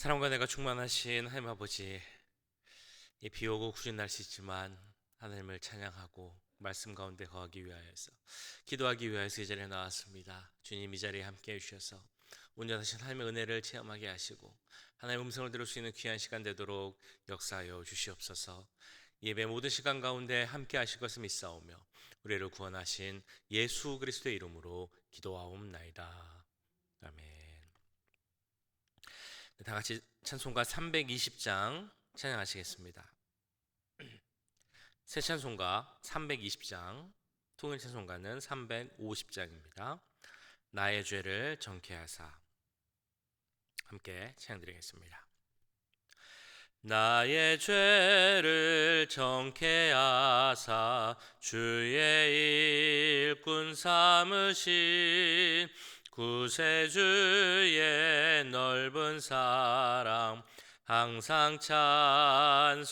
사랑과 내가 충만하신 하나님 아버지 이 비오고 구린 날씨지만 하나님을 찬양하고 말씀 가운데 거하기 위하여서 기도하기 위하여서 이 자리에 나왔습니다. 주님 이 자리에 함께 해주셔서 온전하신 하나님의 은혜를 체험하게 하시고 하나님의 음성을 들을 수 있는 귀한 시간 되도록 역사하여 주시옵소서. 예배 모든 시간 가운데 함께 하실 것을 믿사오며 우리를 구원하신 예수 그리스도의 이름으로 기도하옵나이다. 아멘. 네, 다 같이 찬송가 320장 찬양하시겠습니다. 새 찬송가 320장, 통일 찬송가는 350장입니다. 나의 죄를 정케하사 함께 찬양드리겠습니다. 나의 죄를 정케하사 주의 일꾼 삼으신 구세주의 넓은 사랑 항상 찬송합니다.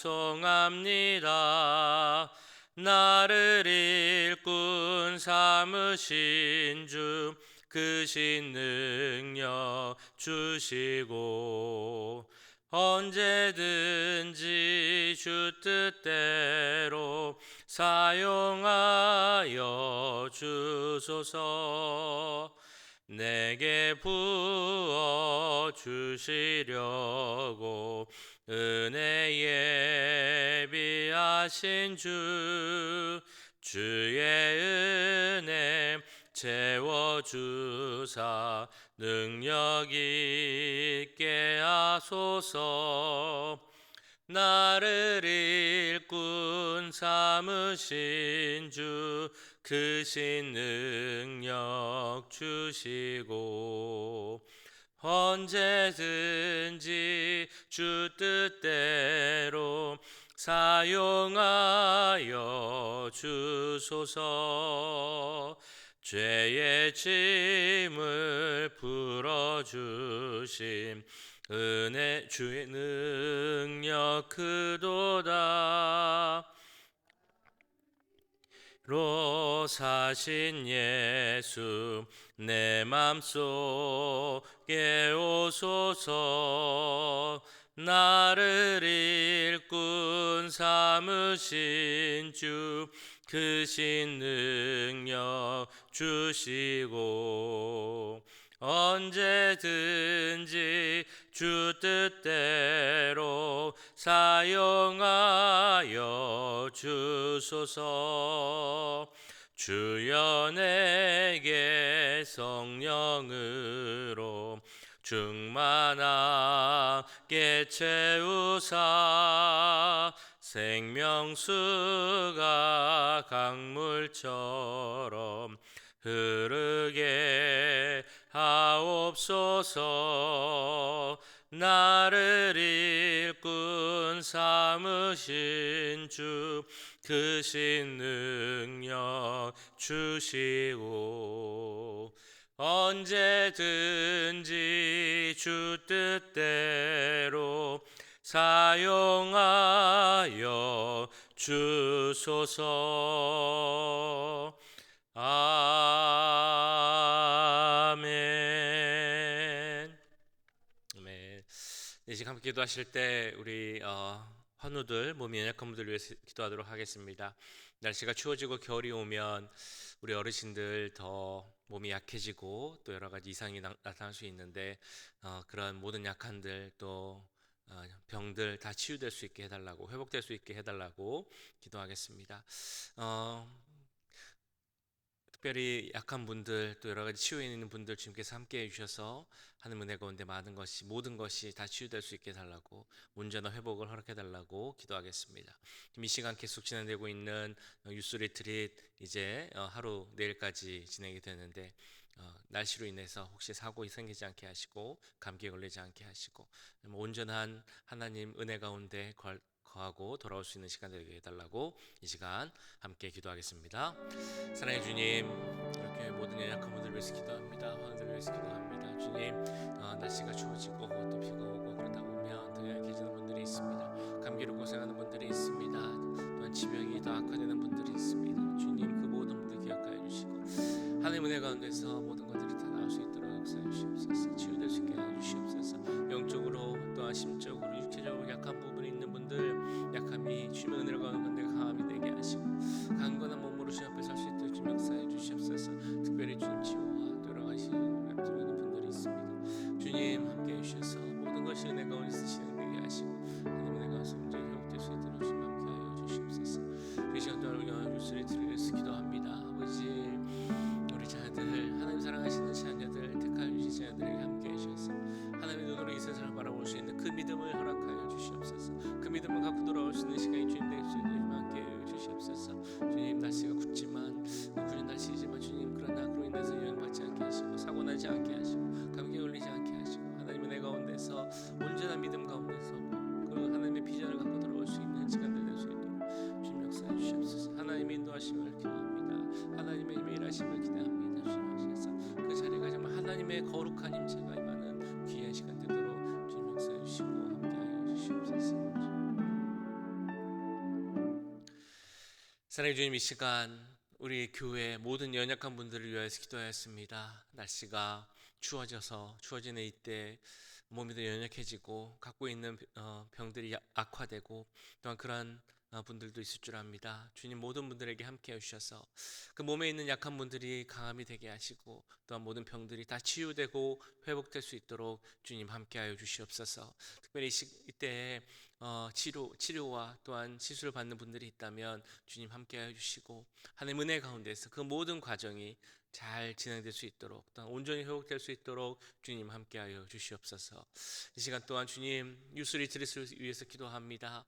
나를 일꾼 삼으신 주 크신 능력 주시고 언제든지 주 뜻대로 사용하여 주소서 내게 부어 주시려고 은혜 예비하신 주 주의 은혜 채워 주사 능력 있게 하소서. 나를 일꾼 삼으신 주 크신 능력 주시고 언제든지 주 뜻대로 사용하여 주소서. 죄의 짐을 풀어주심. 은혜 주의 능력 크도다 로 사신 예수 내 맘속에 오소서. 나를 일꾼 삼으신 주 크신 능력 주시고 언제든지 주 뜻대로 사용하여 주소서. 주여 내게 성령으로 충만하게 채우사. 생명수가 강물처럼 흐르게 하옵소서 나를 일꾼 삼으신 주 크신 능력 주시고 언제든지 주 뜻대로 사용하여 주소서. 아 이 시간 함께 기도하실 때 우리 어, 환우들 몸이 연약한 분들 위해서 기도하도록 하겠습니다. 날씨가 추워지고 겨울이 오면 우리 어르신들 더 몸이 약해지고 또 여러 가지 이상이 나, 타날수 있는데 어, 그런 모든 약한들 또 어, 병들 다 치유될 수 있게 해달라고 회복될 수 있게 해달라고 기도하겠습니다. 어, 특별히 약한 분들 또 여러 가지 치유에 있는 분들 주님께서 함께 해주셔서 하는 은혜 가운데 많은 것이 모든 것이 다 치유될 수 있게 해달라고 온전한 회복을 허락해 달라고 기도하겠습니다. 지금 이 시간 계속 진행되고 있는 유스 리트릿 이제 어, 하루 내일까지 진행이 되는데 어, 날씨로 인해서 혹시 사고 생기지 않게 하시고 감기에 걸리지 않게 하시고 온전한 하나님 은혜 가운데 걸, 거하고 돌아올 수 있는 시간 되게 해달라고 이 시간 함께 기도하겠습니다. 사랑의 주님, 이렇게 모든 연약한 분들 위해서 기도합니다. 환우들 위해서 기도합니다. 주님, 어, 날씨가 추워지고 또 비가 오고 그러다 보면 더 약해지는 분들이 있습니다. 감기로 고생하는 분들이 있습니다. 또한 지병이 더 악화되는 분들이 있습니다. 주님, 그 모든 분들 기억하여 주시고 하나님 은혜 가운데서 모든 것 나지 않게 하시고 감기에 걸리지 않게 하시고 하나님의 내 가운데서 온전한 믿음 가운데서 그 하나님의 비전을 갖고 돌아올 수 있는 시간들 될 수 있도록 주님 역사해 주시옵소서. 하나님의 인도하심을 기도합니다. 하나님의 힘의 일하심을 기대합니다. 주님 하셔서 그 자리가 정말 하나님의 거룩한 임재가 임하는 귀한 시간 되도록 주님 역사해 주시고 함께하여 주시옵소서. 사랑해 주님 이 시간 우리 교회 모든 연약한 분들을 위하여서 기도하였습니다. 날씨가 추워져서 추워지는 이때 몸이 더 연약해지고 갖고 있는 어, 병들이 야- 악화되고 또한 그러한 어, 분들도 있을 줄 압니다. 주님 모든 분들에게 함께 해주셔서 그 몸에 있는 약한 분들이 강함이 되게 하시고 또한 모든 병들이 다 치유되고 회복될 수 있도록 주님 함께하여 주시옵소서. 특별히 이때 어, 치료 치료와 또한 시술을 받는 분들이 있다면 주님 함께하여 주시고 하나님 은혜 가운데서 그 모든 과정이 잘 진행될 수 있도록 또한 온전히 회복될 수 있도록 주님 함께하여 주시옵소서. 이 시간 또한 주님 유수리 드리스를 위해서 기도합니다.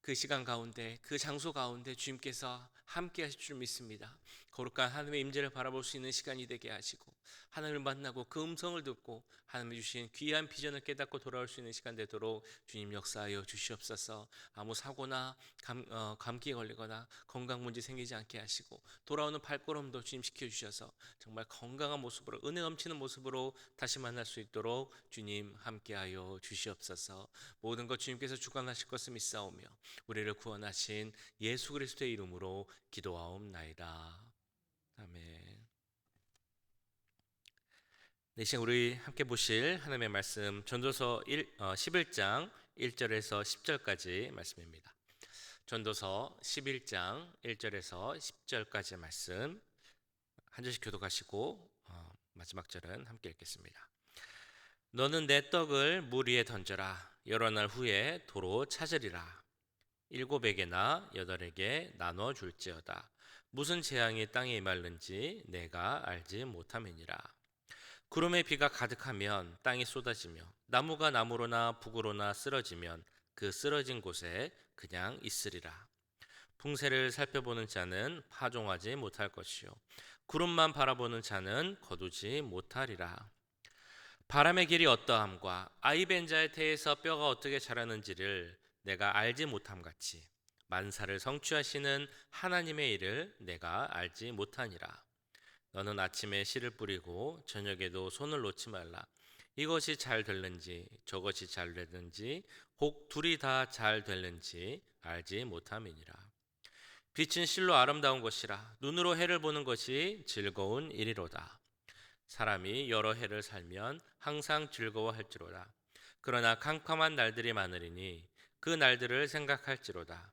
그 시간 가운데 그 장소 가운데 주님께서 함께 하실 줄 믿습니다. 거룩한 하나님의 임재를 바라볼 수 있는 시간이 되게 하시고 하나님을 만나고 그 음성을 듣고 하나님이 주신 귀한 비전을 깨닫고 돌아올 수 있는 시간 되도록 주님 역사하여 주시옵소서. 아무 사고나 감, 어, 감기에 걸리거나 건강 문제 생기지 않게 하시고 돌아오는 발걸음도 주님 시켜 주셔서 정말 건강한 모습으로 은혜 넘치는 모습으로 다시 만날 수 있도록 주님 함께하여 주시옵소서. 모든 것 주님께서 주관하실 것을 믿사오며 우리를 구원하신 예수 그리스도의 이름으로 기도하옵나이다. 아멘. 네, 이 시간 우리 함께 보실 하나님의 말씀 전도서 1, 어, 11장 1절에서 10절까지 말씀입니다. 전도서 11장 1절에서 10절까지 말씀 한 절씩 교독하시고 어, 마지막 절은 함께 읽겠습니다. 너는 내 떡을 물 위에 던져라. 여러 날 후에 도로 찾으리라. 일곱에게나 여덟에게 나눠 줄지어다. 무슨 재앙이 땅에 임할는지 내가 알지 못함이니라. 구름에 비가 가득하면 땅이 쏟아지며 나무가 나무로나 북으로나 쓰러지면 그 쓰러진 곳에 그냥 있으리라. 풍세를 살펴보는 자는 파종하지 못할 것이요 구름만 바라보는 자는 거두지 못하리라. 바람의 길이 어떠함과 아이벤자의 태에서 뼈가 어떻게 자라는지를 내가 알지 못함 같이 만사를 성취하시는 하나님의 일을 내가 알지 못하니라. 너는 아침에 씨를 뿌리고 저녁에도 손을 놓지 말라. 이것이 잘 될는지 저것이 잘 되는지 혹 둘이 다 잘 될는지 알지 못함이니라. 빛은 실로 아름다운 것이라 눈으로 해를 보는 것이 즐거운 일이로다. 사람이 여러 해를 살면 항상 즐거워할지로다. 그러나 캄캄한 날들이 많으리니 그 날들을 생각할지로다.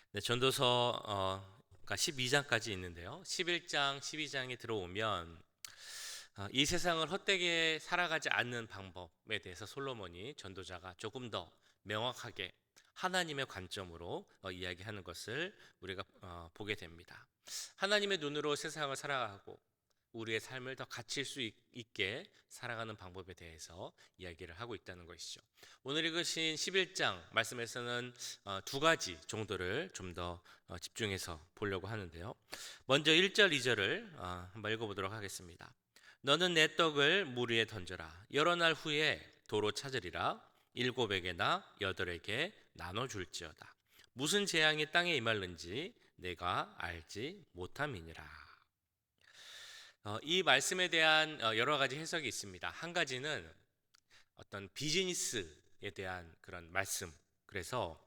네, 전도서 어, 가 12장까지 있는데요. 11장, 12장에 들어오면 어, 이 세상을 헛되게 살아가지 않는 방법에 대해서 솔로몬이 전도자가 조금 더 명확하게 하나님의 관점으로 어, 이야기하는 것을 우리가 어, 보게 됩니다. 하나님의 눈으로 세상을 살아가고 우리의 삶을 더 갖출 수 있- 있게 살아가는 방법에 대해서 이야기를 하고 있다는 것이죠. 오늘 읽으신 11장 말씀에서는 어, 두 가지 정도를 좀 더 집중해서 보려고 하는데요. 먼저 1절, 2절을 어, 한번 읽어보도록 하겠습니다. 너는 내 떡을 물 위에 던져라. 여러 날 후에 도로 찾으리라. 일곱에게나 여덟에게 나눠 줄지어다. 무슨 재앙이 땅에 임할는지 내가 알지 못함이니라. 어, 이 말씀에 대한 어, 여러 가지 해석이 있습니다. 한 가지는 어떤 비즈니스에 대한 그런 말씀. 그래서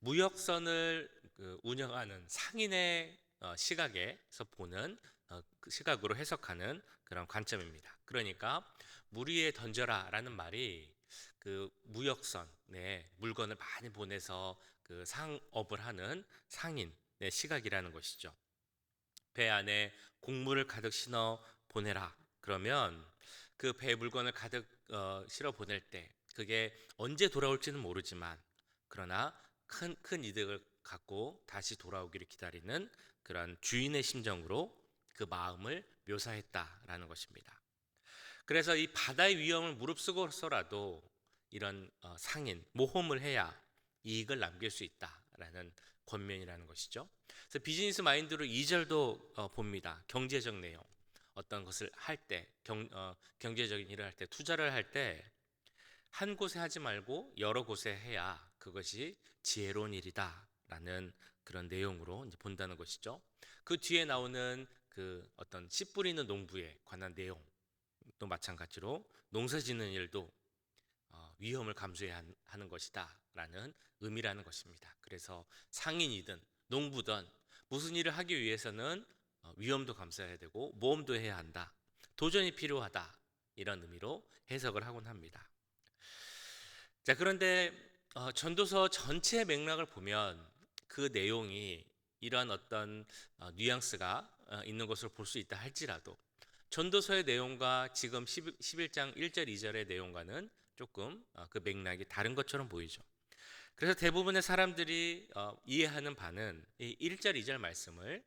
무역선을 그 운영하는 상인의 어, 시각에서 보는 어, 그 시각으로 해석하는 그런 관점입니다. 그러니까 물 위에 던져라라는 말이 그 무역선에 물건을 많이 보내서 그 상업을 하는 상인의 시각이라는 것이죠. 배 안에 곡물을 가득 신어 보내라. 그러면 그 배에 물건을 가득 어, 실어 보낼 때 그게 언제 돌아올지는 모르지만 그러나 큰 큰 이득을 갖고 다시 돌아오기를 기다리는 그런 주인의 심정으로 그 마음을 묘사했다라는 것입니다. 그래서 이 바다의 위험을 무릅쓰고서라도 이런 어, 상인 모험을 해야 이익을 남길 수 있다라는 권면이라는 것이죠. 그래서 비즈니스 마인드로 2절도 어, 봅니다. 경제적 내용. 어떤 것을 할 때, 경, 어, 경제적인 일을 할 때, 투자를 할 때, 한 곳에 하지 말고 여러 곳에 해야 그것이 지혜로운 일이다. 라는 그런 내용으로 이제 본다는 것이죠. 그 뒤에 나오는 그 어떤 씨 뿌리는 농부에 관한 내용도 마찬가지로 농사 짓는 일도 어, 위험을 감수해야 하는 것이다 라는 의미라는 것입니다. 그래서 상인이든 농부든 무슨 일을 하기 위해서는 어, 위험도 감수해야 되고 모험도 해야 한다. 도전이 필요하다. 이런 의미로 해석을 하곤 합니다. 자, 그런데 어, 전도서 전체 맥락을 보면 그 내용이 이러한 어떤 어, 뉘앙스가 어, 있는 것으로 볼수 있다 할지라도 전도서의 내용과 지금 11, 11장 1절 2절의 내용과는 조금 어, 그 맥락이 다른 것처럼 보이죠. 그래서 대부분의 사람들이 어, 이해하는 바는 이 1절 2절 말씀을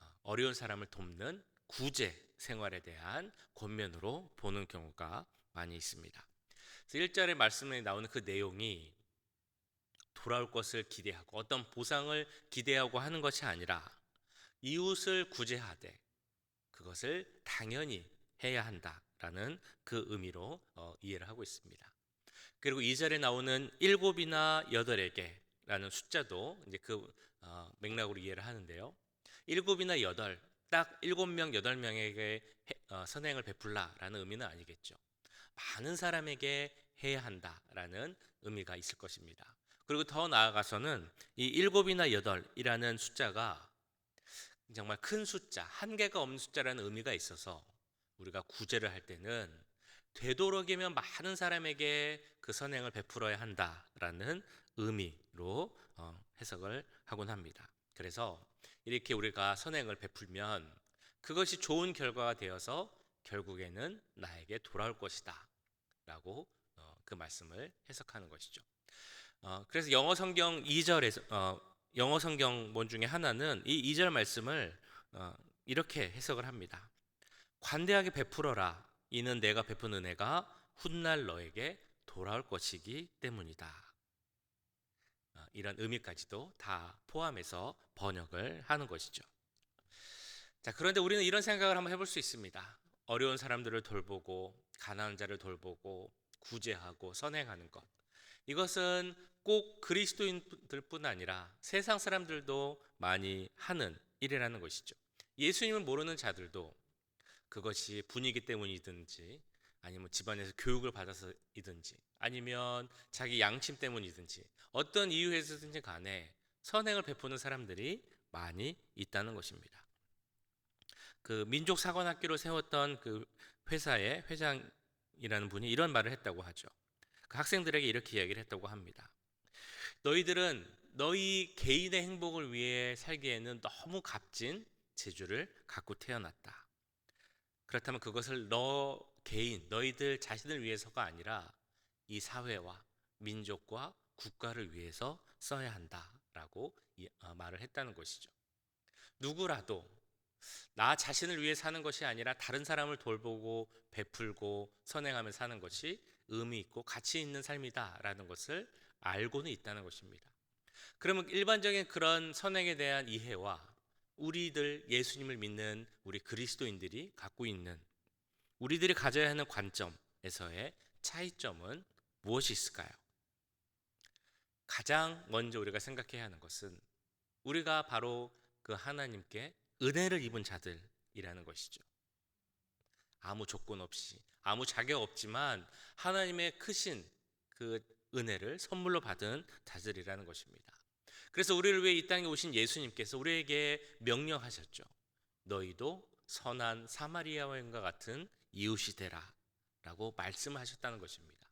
어, 어려운 사람을 돕는 구제 생활에 대한 권면으로 보는 경우가 많이 있습니다. 그래서 1절의 말씀에 나오는 그 내용이 돌아올 것을 기대하고 어떤 보상을 기대하고 하는 것이 아니라 이웃을 구제하되 그것을 당연히 해야 한다 라는 그 의미로 어, 이해를 하고 있습니다. 그리고 2절에 나오는 일곱이나 여덟에게 라는 숫자도 이제 그 어, 맥락으로 이해를 하는데요. 일곱이나 여덟, 딱 일곱 명, 여덟 명에게 어, 선행을 베풀라라는 의미는 아니겠죠. 많은 사람에게 해야 한다라는 의미가 있을 것입니다. 그리고 더 나아가서는 이 일곱이나 여덟이라는 숫자가 정말 큰 숫자, 한계가 없는 숫자라는 의미가 있어서 우리가 구제를 할 때는 되도록이면 많은 사람에게 그 선행을 베풀어야 한다라는 의미로 어, 해석을 하곤 합니다. 그래서 이렇게 우리가 선행을 베풀면 그것이 좋은 결과가 되어서 결국에는 나에게 돌아올 것이다 라고 어, 그 말씀을 해석하는 것이죠. 어, 그래서 영어 성경 2절에서 어, 영어 성경본 중에 하나는 이 2절 말씀을 어, 이렇게 해석을 합니다. 관대하게 베풀어라. 이는 내가 베푼 은혜가 훗날 너에게 돌아올 것이기 때문이다. 어, 이런 의미까지도 다 포함해서 번역을 하는 것이죠. 자, 그런데 우리는 이런 생각을 한번 해볼 수 있습니다. 어려운 사람들을 돌보고 가난한 자를 돌보고 구제하고 선행하는 것. 이것은 꼭 그리스도인들 뿐 아니라 세상 사람들도 많이 하는 일이라는 것이죠. 예수님을 모르는 자들도 그것이 분위기 때문이든지 아니면 집안에서 교육을 받아서이든지 아니면 자기 양심 때문이든지 어떤 이유에서든지 간에 선행을 베푸는 사람들이 많이 있다는 것입니다. 그 민족 사관 학교를 세웠던 그 회사의 회장이라는 분이 이런 말을 했다고 하죠. 그 학생들에게 이렇게 이야기를 했다고 합니다. 너희들은 너희 개인의 행복을 위해 살기에는 너무 값진 재주를 갖고 태어났다. 그렇다면 그것을 너 개인, 너희들 자신을 위해서가 아니라 이 사회와 민족과 국가를 위해서 써야 한다라고 어, 말을 했다는 것이죠. 누구라도 나 자신을 위해 사는 것이 아니라 다른 사람을 돌보고 베풀고 선행하며 사는 것이 의미 있고 가치 있는 삶이다라는 것을 알고는 있다는 것입니다. 그러면 일반적인 그런 선행에 대한 이해와 우리들 예수님을 믿는 우리 그리스도인들이 갖고 있는 우리들이 가져야 하는 관점에서의 차이점은 무엇이 있을까요? 가장 먼저 우리가 생각해야 하는 것은 우리가 바로 그 하나님께 은혜를 입은 자들이라는 것이죠. 아무 조건 없이 아무 자격 없지만 하나님의 크신 그 은혜를 선물로 받은 자들이라는 것입니다. 그래서 우리를 위해 이 땅에 오신 예수님께서 우리에게 명령하셨죠. 너희도 선한 사마리아인과 같은 이웃이 되라 라고 말씀하셨다는 것입니다.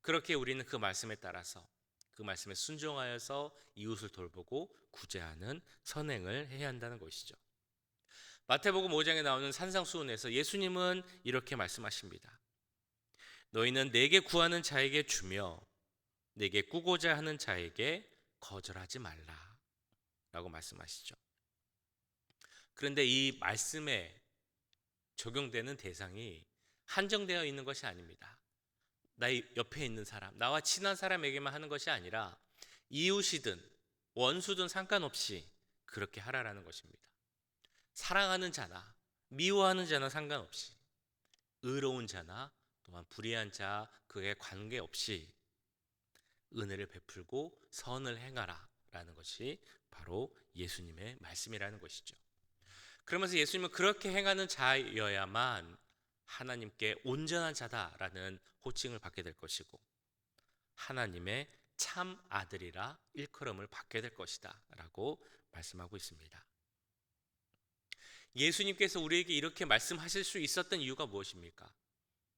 그렇게 우리는 그 말씀에 따라서 그 말씀에 순종하여서 이웃을 돌보고 구제하는 선행을 해야 한다는 것이죠. 마태복음 5장에 나오는 산상수훈에서 예수님은 이렇게 말씀하십니다. 너희는 내게 구하는 자에게 주며 내게 꾸고자 하는 자에게 거절하지 말라. 라고 말씀하시죠. 그런데 이 말씀에 적용되는 대상이 한정되어 있는 것이 아닙니다. 나의 옆에 있는 사람, 나와 친한 사람에게만 하는 것이 아니라 이웃이든 원수든 상관없이 그렇게 하라라는 것입니다. 사랑하는 자나 미워하는 자나 상관없이 의로운 자나 또한 불의한 자 그에 관계없이 은혜를 베풀고 선을 행하라 라는 것이 바로 예수님의 말씀이라는 것이죠. 그러면서 예수님은 그렇게 행하는 자여야만 하나님께 온전한 자다라는 호칭을 받게 될 것이고 하나님의 참 아들이라 일컬음을 받게 될 것이다라고 말씀하고 있습니다. 예수님께서 우리에게 이렇게 말씀하실 수 있었던 이유가 무엇입니까?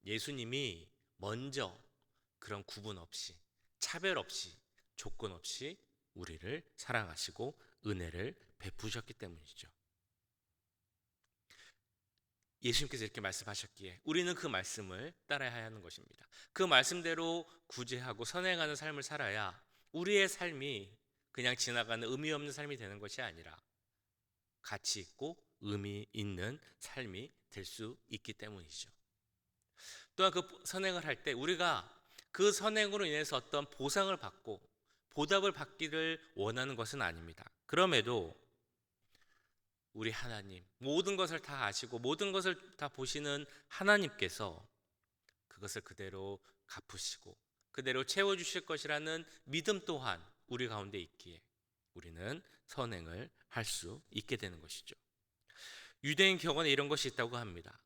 예수님이 먼저 그런 구분 없이 차별 없이 조건 없이 우리를 사랑하시고 은혜를 베푸셨기 때문이죠. 예수님께서 이렇게 말씀하셨기에 우리는 그 말씀을 따라야 하는 것입니다. 그 말씀대로 구제하고 선행하는 삶을 살아야 우리의 삶이 그냥 지나가는 의미 없는 삶이 되는 것이 아니라 가치 있고 의미 있는 삶이 될 수 있기 때문이죠. 또한 그 선행을 할 때 우리가 그 선행으로 인해서 어떤 보상을 받고 보답을 받기를 원하는 것은 아닙니다. 그럼에도 우리 하나님 모든 것을 다 아시고 모든 것을 다 보시는 하나님께서 그것을 그대로 갚으시고 그대로 채워 주실 것이라는 믿음 또한 우리 가운데 있기에 우리는 선행을 할 수 있게 되는 것이죠. 유대인 격언에 이런 것이 있다고 합니다.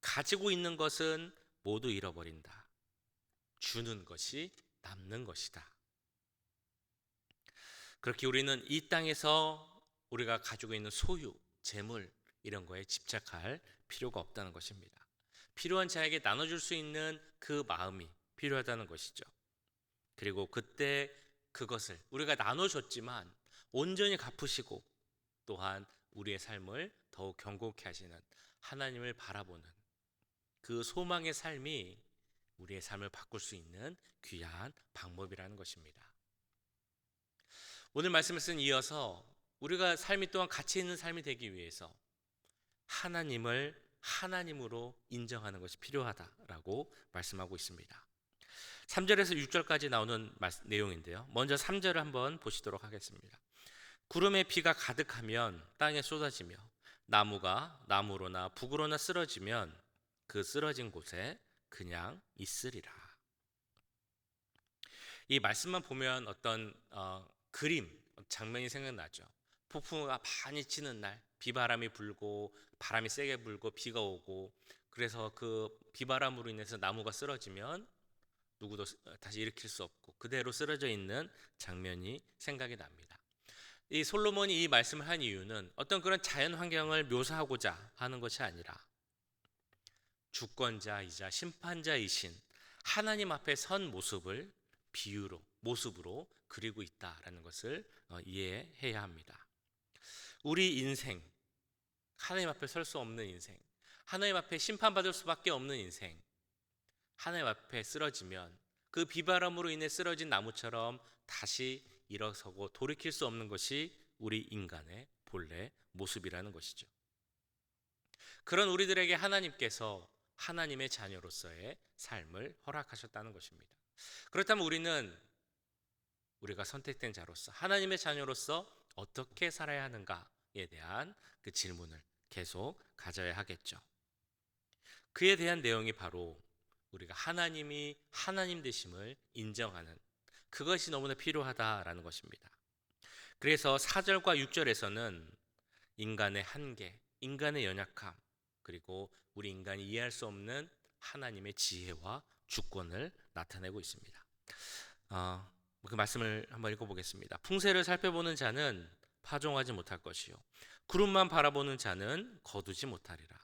가지고 있는 것은 모두 잃어버린다. 주는 것이 남는 것이다. 그렇게 우리는 이 땅에서 우리가 가지고 있는 소유, 재물 이런 거에 집착할 필요가 없다는 것입니다. 필요한 자에게 나눠줄 수 있는 그 마음이 필요하다는 것이죠. 그리고 그때 그것을 우리가 나눠줬지만 온전히 갚으시고 또한 우리의 삶을 더욱 경고케 하시는 하나님을 바라보는 그 소망의 삶이 우리의 삶을 바꿀 수 있는 귀한 방법이라는 것입니다. 오늘 말씀을 쓴 이어서 우리가 삶이 또한 가치 있는 삶이 되기 위해서 하나님을 하나님으로 인정하는 것이 필요하다라고 말씀하고 있습니다. 3절에서 6절까지 나오는 내용인데요. 먼저 3절을 한번 보시도록 하겠습니다. 구름에 비가 가득하면 땅에 쏟아지며 나무가 나무로나 북으로나 쓰러지면 그 쓰러진 곳에 그냥 있으리라. 이 말씀만 보면 어떤 어, 그림 장면이 생각나죠. 폭풍우가 많이 치는 날, 비바람이 불고 바람이 세게 불고 비가 오고 그래서 그 비바람으로 인해서 나무가 쓰러지면 누구도 다시 일으킬 수 없고 그대로 쓰러져 있는 장면이 생각이 납니다. 이 솔로몬이 이 말씀을 한 이유는 어떤 그런 자연 환경을 묘사하고자 하는 것이 아니라 주권자이자 심판자이신 하나님 앞에 선 모습을 비유로 모습으로 그리고 있다라는 것을 어, 이해해야 합니다. 우리 인생 하나님 앞에 설 수 없는 인생, 하나님 앞에 심판받을 수밖에 없는 인생, 하나님 앞에 쓰러지면 그 비바람으로 인해 쓰러진 나무처럼 다시 일어서고 돌이킬 수 없는 것이 우리 인간의 본래 모습이라는 것이죠. 그런 우리들에게 하나님께서 하나님의 자녀로서의 삶을 허락하셨다는 것입니다. 그렇다면 우리는 우리가 선택된 자로서 하나님의 자녀로서 어떻게 살아야 하는가에 대한 그 질문을 계속 가져야 하겠죠. 그에 대한 내용이 바로 우리가 하나님이 하나님 되심을 인정하는 그것이 너무나 필요하다라는 것입니다. 그래서 4절과 6절에서는 인간의 한계, 인간의 연약함, 그리고 우리 인간이 이해할 수 없는 하나님의 지혜와 주권을 나타내고 있습니다. 어, 그 말씀을 한번 읽어보겠습니다. 풍세를 살펴보는 자는 파종하지 못할 것이요 구름만 바라보는 자는 거두지 못하리라.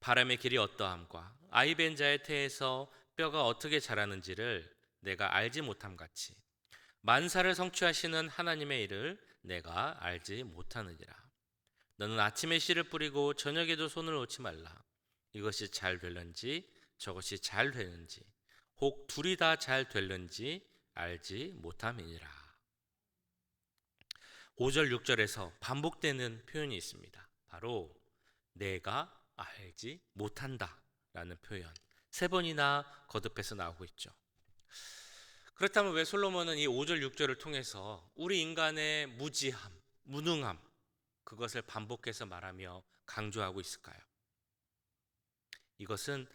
바람의 길이 어떠함과 아이벤 자의 태에서 뼈가 어떻게 자라는지를 내가 알지 못함 같이 만사를 성취하시는 하나님의 일을 내가 알지 못하느니라. 너는 아침에 씨를 뿌리고 저녁에도 손을 놓지 말라. 이것이 잘 될는지 저것이 잘 되는지 혹 둘이 다 잘 될는지 알지 못함이니라. 5절 6절에서 반복되는 표현이 있습니다. 바로 내가 알지 못한다라는 표현. 세 번이나 거듭해서 나오고 있죠. 그렇다면 왜 솔로몬은 이 5절 6절을 통해서 우리 인간의 무지함, 무능함 그것을 반복해서 말하며 강조하고 있을까요? 이것은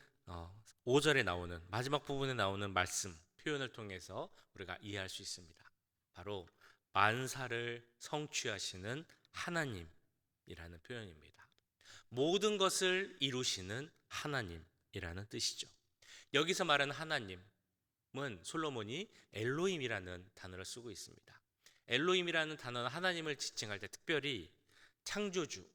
5절에 나오는 마지막 부분에 나오는 말씀 표현을 통해서 우리가 이해할 수 있습니다. 바로 만사를 성취하시는 하나님이라는 표현입니다. 모든 것을 이루시는 하나님이라는 뜻이죠. 여기서 말하는 하나님은 솔로몬이 엘로임이라는 단어를 쓰고 있습니다. 엘로임이라는 단어는 하나님을 지칭할 때 특별히 창조주,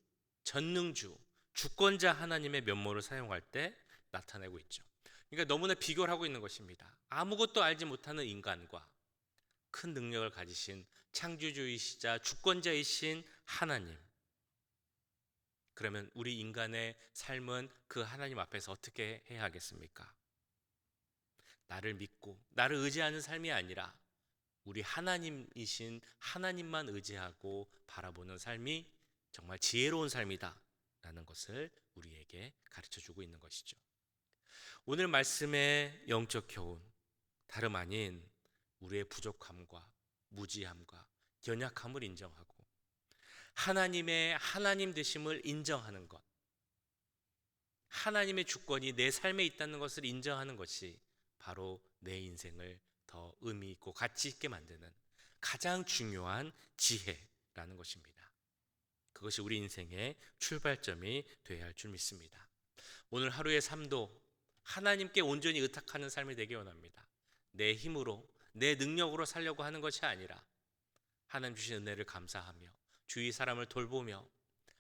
전능주, 주권자 하나님의 면모를 사용할 때 나타내고 있죠. 그러니까 너무나 비교를 하고 있는 것입니다. 아무것도 알지 못하는 인간과 큰 능력을 가지신 창조주이시자 주권자이신 하나님. 그러면 우리 인간의 삶은 그 하나님 앞에서 어떻게 해야 하겠습니까? 나를 믿고 나를 의지하는 삶이 아니라 우리 하나님이신 하나님만 의지하고 바라보는 삶이 정말 지혜로운 삶이다. 라는 것을 우리에게 가르쳐 주고 있는 것이죠. 오늘 말씀의 영적 교훈, 다름 아닌 우리의 부족함과 무지함과 연약함을 인정하고 하나님의 하나님 되심을 인정하는 것. 하나님의 주권이 내 삶에 있다는 것을 인정하는 것이 바로 내 인생을 더 의미 있고 가치 있게 만드는 가장 중요한 지혜라는 것입니다. 그것이 우리 인생의 출발점이 되어야 할 줄 믿습니다. 오늘 하루의 삶도 하나님께 온전히 의탁하는 삶이 되기 원합니다. 내 힘으로, 내 능력으로 살려고 하는 것이 아니라 하나님 주신 은혜를 감사하며 주위 사람을 돌보며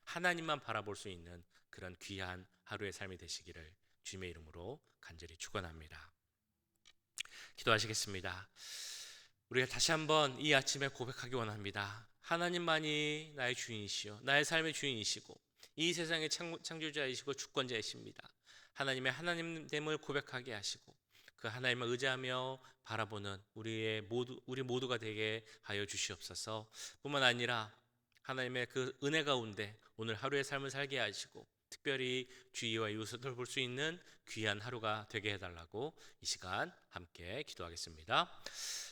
하나님만 바라볼 수 있는 그런 귀한 하루의 삶이 되시기를 주님의 이름으로 간절히 축원합니다. 기도하시겠습니다. 우리가 다시 한번 이 아침에 고백하기 원합니다. 하나님만이 나의 주인이시요 나의 삶의 주인이시고 이 세상의 창조자이시고 주권자이십니다. 하나님의 하나님됨을 고백하게 하시고 그 하나님을 의지하며 바라보는 우리의 모두 우리 모두가 되게 하여 주시옵소서. 뿐만 아니라 하나님의 그 은혜 가운데 오늘 하루의 삶을 살게 하시고 특별히 주의와 이웃을 돌볼 수 있는 귀한 하루가 되게 해달라고 이 시간 함께 기도하겠습니다.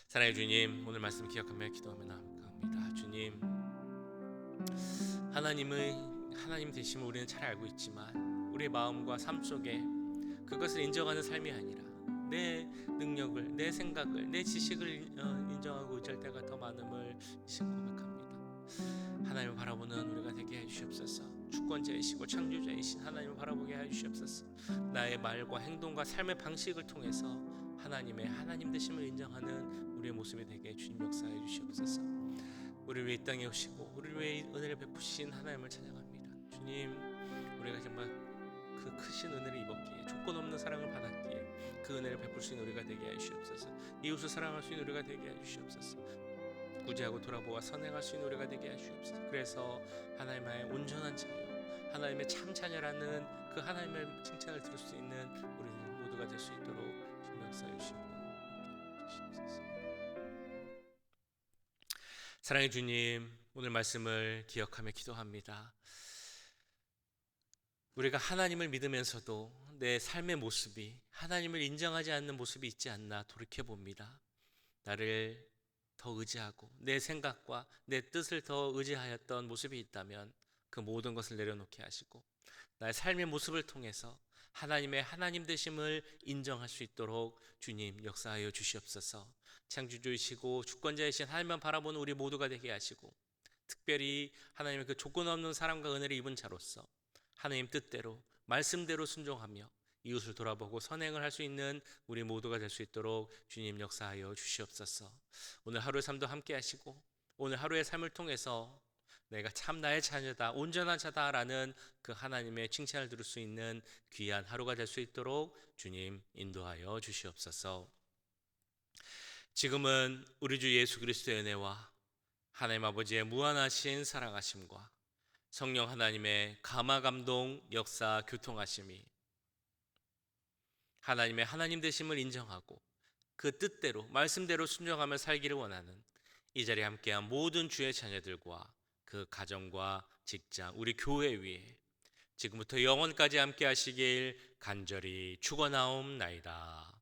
사랑의 주님, 오늘 말씀 기억하며 기도하며 나갑니다. 주님, 하나님의 하나님 되심을 우리는 잘 알고 있지만 우리의 마음과 삶 속에 그것을 인정하는 삶이 아니라 내 능력을, 내 생각을, 내 지식을 어, 인정하고 의지할 때가 더 많음을 고백합니다. 하나님을 바라보는 우리가 되게 해주시옵소서. 주권자이시고 창조자이신 하나님을 바라보게 해주시옵소서. 나의 말과 행동과 삶의 방식을 통해서 하나님의 하나님 되심을 인정하는 우리의 모습이 되게 주님 역사해 주시옵소서. 우리를 위해 땅에 오시고 우리를 위해 은혜를 베푸신 하나님을 찬양합니다. 주님, 우리가 정말 그 크신 은혜를 입었기에 조건 없는 사랑을 받았기에 그 은혜를 베풀 수 있는 우리가 되게 해 주시옵소서. 이웃을 사랑할 수 있는 우리가 되게 해 주시옵소서. 구제하고 돌아보아 선행할 수 있는 우리가 되게 해 주시옵소서. 그래서 하나님의 온전한 자유, 하나님의 참 자녀라는 그 하나님의 칭찬을 들을 수 있는 우리들 모두가 될 수 있도록 역사해 주시고 사랑의 주님, 오늘 말씀을 기억하며 기도합니다. 우리가 하나님을 믿으면서도 내 삶의 모습이 하나님을 인정하지 않는 모습이 있지 않나 돌이켜 봅니다. 나를 더 의지하고 내 생각과 내 뜻을 더 의지하였던 모습이 있다면 그 모든 것을 내려놓게 하시고 나의 삶의 모습을 통해서 하나님의 하나님 되심을 인정할 수 있도록 주님 역사하여 주시옵소서. 창조주이시고 주권자이신 하나님만 바라보는 우리 모두가 되게 하시고 특별히 하나님의 그 조건 없는 사랑과 은혜를 입은 자로서 하나님 뜻대로 말씀대로 순종하며 이웃을 돌아보고 선행을 할 수 있는 우리 모두가 될 수 있도록 주님 역사하여 주시옵소서. 오늘 하루의 삶도 함께 하시고 오늘 하루의 삶을 통해서 내가 참 나의 자녀다, 온전한 자다라는 그 하나님의 칭찬을 들을 수 있는 귀한 하루가 될 수 있도록 주님 인도하여 주시옵소서. 지금은 우리 주 예수 그리스도의 은혜와 하나님 아버지의 무한하신 사랑하심과 성령 하나님의 감화 감동 역사 교통하심이 하나님의 하나님 되심을 인정하고 그 뜻대로 말씀대로 순종하며 살기를 원하는 이 자리에 함께한 모든 주의 자녀들과 그 가정과 직장 우리 교회 위에 지금부터 영원까지 함께 하시길 간절히 축원하옵나이다.